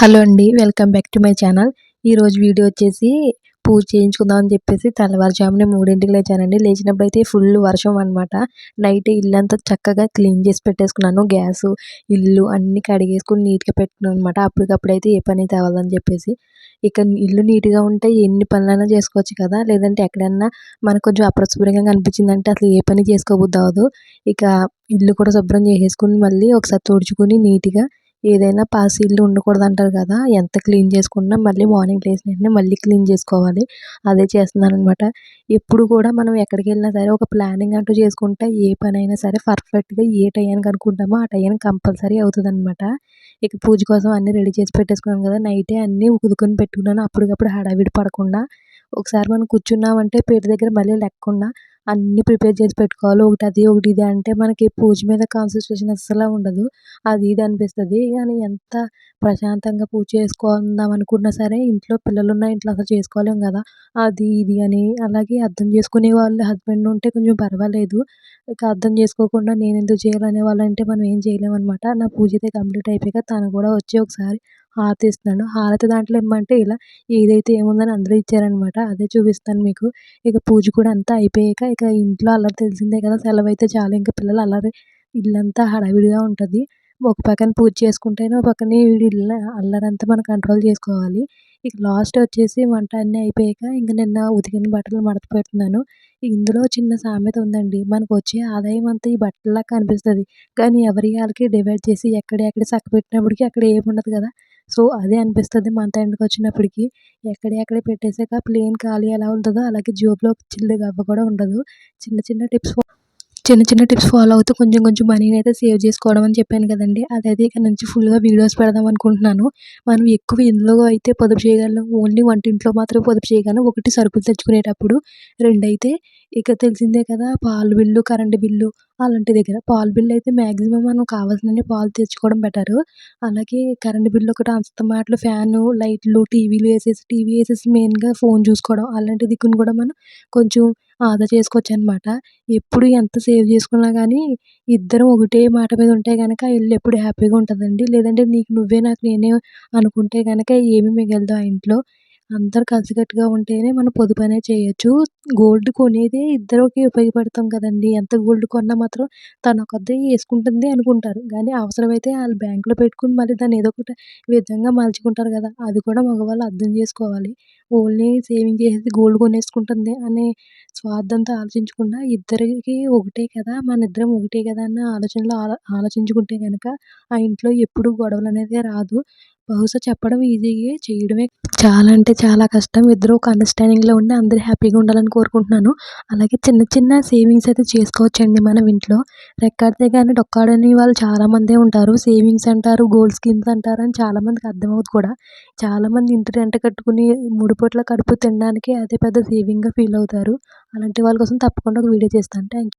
Hello అండి welcome back to my channel. ఈరోజు video వచ్చేసి పూజ చేయించుకుందాం అని చెప్పేసి తెల్లవారుజామునే మూడింటికి లేచానండి. లేచినప్పుడు అయితే ఫుల్ వర్షం అనమాట నైట్ ఇల్లంతా చక్కగా క్లీన్ చేసి పెట్టేసుకున్నాను. గ్యాస్ ఇల్లు అన్నీ కడిగేసుకుని నీట్గా పెట్టుకున్నాను అనమాట అప్పటికప్పుడైతే ఏ పని తేవాలని చెప్పేసి. ఇక ఇల్లు నీట్గా ఉంటే ఎన్ని పనులైనా చేసుకోవచ్చు కదా. లేదంటే ఎక్కడన్నా మనకు కొంచెం అపరిశుభ్రంగా కనిపించిందంటే అసలు ఏ పని చేసుకోబుద్ది అవ్వదు. ఇక ఇల్లు కూడా శుభ్రం చేసేసుకుని మళ్ళీ ఒకసారి తుడుచుకుని నీట్గా ఏదైనా పాసి ఇల్లు ఉండకూడదు అంటారు కదా ఎంత క్లీన్ చేసుకున్నా మళ్ళీ మార్నింగ్ లేచిన వెంటనే మళ్ళీ క్లీన్ చేసుకోవాలి. అదే చేస్తున్నాను అనమాట ఎప్పుడు కూడా మనం ఎక్కడికి వెళ్ళినా సరే ఒక ప్లానింగ్ అంటూ చేసుకుంటే ఏ పని అయినా సరే పర్ఫెక్ట్గా ఏ టైంకి అనుకుంటామో ఆ టైంకి కంపల్సరీ అవుతుంది అనమాట ఇక పూజ కోసం అన్నీ రెడీ చేసి పెట్టేసుకున్నాను కదా నైటే అన్నీ ఉదుకొని పెట్టుకున్నాను. అప్పటికప్పుడు హడావిడి పడకుండా ఒకసారి మనం కూర్చున్నామంటే పేరు దగ్గర మళ్ళీ లేకుండా అన్నీ ప్రిపేర్ చేసి పెట్టుకోవాలి. ఒకటి అది ఒకటి ఇది అంటే మనకి పూజ మీద కాన్సన్ట్రేషన్ అస్సలు ఉండదు. అది ఇది అనిపిస్తుంది. కానీ ఎంత ప్రశాంతంగా పూజ చేసుకుందాం అనుకున్నా సరే ఇంట్లో పిల్లలు ఉన్న ఇంట్లో అసలు చేసుకోలేం కదా. అది ఇది అని అలాగే అర్థం చేసుకునే వాళ్ళు హస్బెండ్ ఉంటే కొంచెం పర్వాలేదు. ఇక అర్థం చేసుకోకుండా నేను ఎందుకు చేయాలనే వాళ్ళంటే మనం ఏం చేయలేము అనమాట నా పూజ అయితే కంప్లీట్ అయిపోయాక తను కూడా వచ్చి ఒకసారి హారతి ఇస్తున్నాడు హారతి దాంట్లో ఏమంటే ఇలా ఏదైతే ఏముందని అందరూ ఇచ్చారనమాట అదే చూపిస్తాను మీకు. ఇక పూజ కూడా అంతా అయిపోయాక ఇక ఇంట్లో అల్లరి తెలిసిందే కదా సెలవు అయితే చాలు. ఇంకా పిల్లలు అల్లరి ఇల్లంతా హడావిడిగా ఉంటుంది. ఒక పక్కన పూజ చేసుకుంటేనే ఒక పక్కన ఇల్లు అల్లరంతా మనం కంట్రోల్ చేసుకోవాలి. ఇక లాస్ట్ వచ్చేసి వంట అన్నీ అయిపోయాక ఇంక నిన్న ఉతికిన బట్టలు మడత పెడుతున్నాను. ఇందులో చిన్న సామెత ఉందండి. మనకు వచ్చే ఆదాయం అంతా ఈ బట్టల్లా కనిపిస్తుంది. కానీ ఎవరి వాళ్ళకి డివైడ్ చేసి ఎక్కడెక్కడ చక్క పెట్టినప్పటికీ అక్కడ ఏముండదు కదా. సో అదే అనిపిస్తుంది మంత్ ఎండ్కి వచ్చినప్పటికి. ఎక్కడెక్కడ పెట్టేసాక ప్లేన్ ఖాళీ ఎలా ఉంటుందో అలాగే జోబులో చిల్లు గవ్వ కూడా ఉండదు. చిన్న చిన్న టిప్స్ చిన్న చిన్న టిప్స్ ఫాలో అవుతూ కొంచెం కొంచెం మనీని అయితే సేవ్ చేసుకోవడం అని చెప్పాను కదండి. అదైతే ఇక నుంచి ఫుల్గా వీడియోస్ పెడదాం అనుకుంటున్నాను. మనం ఎక్కువ ఇందులో అయితే పొదుపు చేయగలను ఓన్లీ వంటింట్లో మాత్రం పొదుపు చేయగలం ఒకటి సరుకులు తెచ్చుకునేటప్పుడు రెండైతే ఇక తెలిసిందే కదా పాలు బిల్లు కరెంటు బిల్లు అలాంటి దగ్గర పాలు బిల్లు అయితే మ్యాక్సిమం మనం కావాల్సిన పాలు తెచ్చుకోవడం బెటరు అలాగే కరెంటు బిల్లు ఒకటి అంతమాటలు ఫ్యాను లైట్లు టీవీలు వేసేసి టీవీ వేసేసి మెయిన్గా ఫోన్ చూసుకోవడం అలాంటి దిక్కును కూడా మనం కొంచెం ఆదా చేసుకోవచ్చు అనమాట ఎప్పుడు ఎంత సేవ్ చేసుకున్నా కానీ ఇద్దరం ఒకటే మాట మీద ఉంటే కనుక ఇల్లు ఎప్పుడు హ్యాపీగా ఉంటుందండి. లేదంటే నీకు నువ్వే నాకు నేనే అనుకుంటే కనుక ఏమీ మిగలదు ఆ ఇంట్లో. అందరు కలిసికట్టుగా ఉంటేనే మనం పొదుపు అనేది చేయొచ్చు. గోల్డ్ కొనేదే ఇద్దరికి ఉపయోగపడతాం కదండి. ఎంత గోల్డ్ కొన్నా మాత్రం తను ఒకదే వేసుకుంటుంది అనుకుంటారు. కానీ అవసరమైతే వాళ్ళు బ్యాంకులో పెట్టుకుని మళ్ళీ దాన్ని ఏదో ఒకటి విధంగా మలుచుకుంటారు కదా. అది కూడా మగవాళ్ళు అర్థం చేసుకోవాలి. ఓన్లీ సేవింగ్ చేసేది గోల్డ్ కొనేసుకుంటుంది అనే స్వార్థంతో ఆలోచించకుండా ఇద్దరికి ఒకటే కదా. మన ఇద్దరం ఒకటే కదా అన్న ఆలోచనలో ఆలోచించుకుంటే కనుక ఆ ఇంట్లో ఎప్పుడు గొడవలు అనేది రాదు. బహుశా చెప్పడం ఈజీగా చేయడమే. చాలా అంటే చాలా కష్టం. ఇద్దరు ఒక అండర్స్టాండింగ్లో ఉండి అందరూ హ్యాపీగా ఉండాలని కోరుకుంటున్నాను. అలాగే చిన్న చిన్న సేవింగ్స్ అయితే చేసుకోవచ్చండి మనం ఇంట్లో. రెక్కాడితే కానీ డొక్కాడని వాళ్ళు చాలామందే ఉంటారు. సేవింగ్స్ అంటారు గోల్డ్ స్కీమ్స్ అంటారు అని చాలామందికి అర్థమవుతుంది కూడా. చాలామంది ఇంటి రెంట కట్టుకుని మూడు పూట్ల కడుపు తినడానికి అదే పెద్ద సేవింగ్గా ఫీల్ అవుతారు. అలాంటి వాళ్ళ కోసం తప్పకుండా ఒక వీడియో చేస్తాను. Thank you